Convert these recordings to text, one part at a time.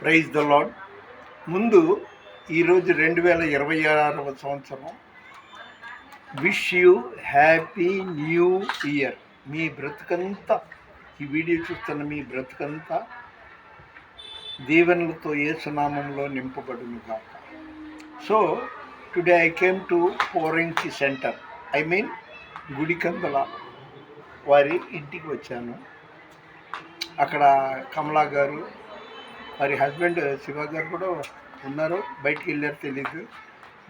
Praise the lord ముందు ఈరోజు రెండు వేల ఇరవై ఆరవ సంవత్సరం. Wish you happy new year మీ బ్రతుకంతా ఈ వీడియో చూస్తున్న మీ బ్రతుకంతా దీవెనలతో ఏ సునామంలో నింపబడును కాక so today I came to పోరెంచి center I mean Gudikandula వారి ఇంటికి వచ్చాను. అక్కడ కమలా గారు వారి హస్బెండ్ శివ గారు కూడా ఉన్నారు. బయటికి వెళ్ళారు తెలీదు.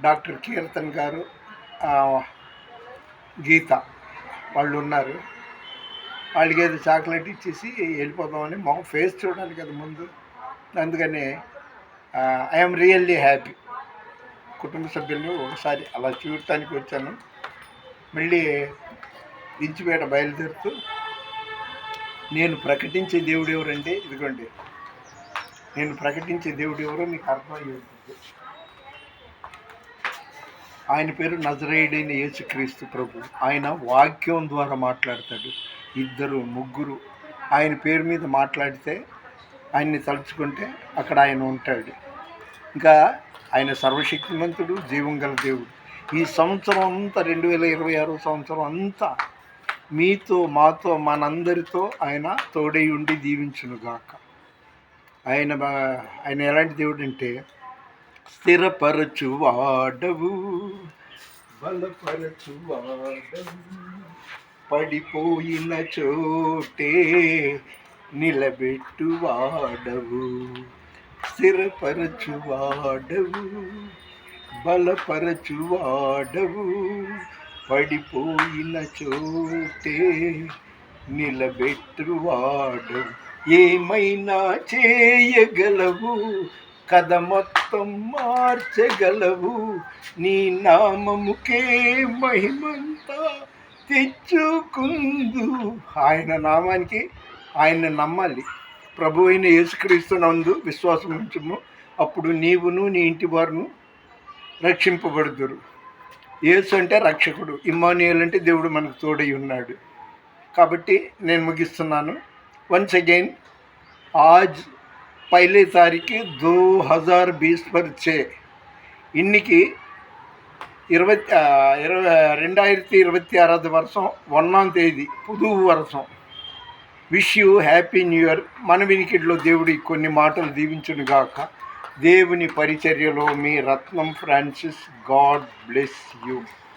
డాక్టర్ కీర్తన్ గారు గీత వాళ్ళు ఉన్నారు. వాళ్ళకి ఏదో చాక్లెట్ ఇచ్చేసి వెళ్ళిపోదామని మొహం ఫేస్ చూడాలి కదా ముందు. అందుకని ఐఎమ్ రియల్లీ హ్యాపీ కుటుంబ సభ్యులను ఒకసారి అలా చూడటానికి వచ్చాను. మళ్ళీ ఇంచుపేట బయలుదేరుతూ నేను ప్రకటించే దేవుడు ఎవరంటే ఇదిగోండి నేను ప్రకటించే దేవుడు ఎవరో మీకు అర్థమయ్యేది ఆయన పేరు నజరేయుడైన యేసుక్రీస్తు ప్రభు. ఆయన వాక్యం ద్వారా మాట్లాడతాడు. ఇద్దరు ముగ్గురు ఆయన పేరు మీద మాట్లాడితే ఆయన్ని తలుచుకుంటే అక్కడ ఆయన ఉంటాడు. ఇంకా ఆయన సర్వశక్తిమంతుడు జీవం గల దేవుడు. ఈ సంవత్సరం అంతా రెండు వేల ఇరవై ఆరో సంవత్సరం అంతా మీతో మాతో మనందరితో ఆయన తోడై ఉండి దీవించునుగాక. ఆయన ఆయన ఎలాంటి దేవుడు అంటే స్థిరపరచు వాడవు బలపరచు వాడవు పడిపోయిన చోటే నిలబెట్టు వాడవు స్థిరపరచు వాడవు బలపరచు వాడవు పడిపోయిన చోటే నిలబెట్టు వాడవు ఏమైనా చేయగలవు? కథ మొత్తం మార్చగలవు. నీ నామముకే మహిమంతా తెచ్చుకుందు. ఆయన నామానికి ఆయన నమ్మాలి. ప్రభు అయిన యేసుక్రీస్తు నందు విశ్వాసం ఉంచుము. అప్పుడు నీవును నీ ఇంటి వారును రక్షింపబడుదురు. యేసు అంటే రక్షకుడు. ఇమ్మానుయేల్ అంటే దేవుడు మనకు తోడై ఉన్నాడు. కాబట్టి నేను ముగిస్తున్నాను. वंस अगेन आज पहले तारीख दो हज़ार बीस पर छः इनकी இருபத்தி இருப ரெண்டாயிரத்தி இருபத்தி ஆறாவது வருஷம் ஒன்றாம் தேதி புது வருஷం wish you happy new year మన వినికిడిలో దేవుడికి కొన్ని మాటలు దీవించును గాక దేవుని పరిచర్యలో మీ Ratnam Francis God bless you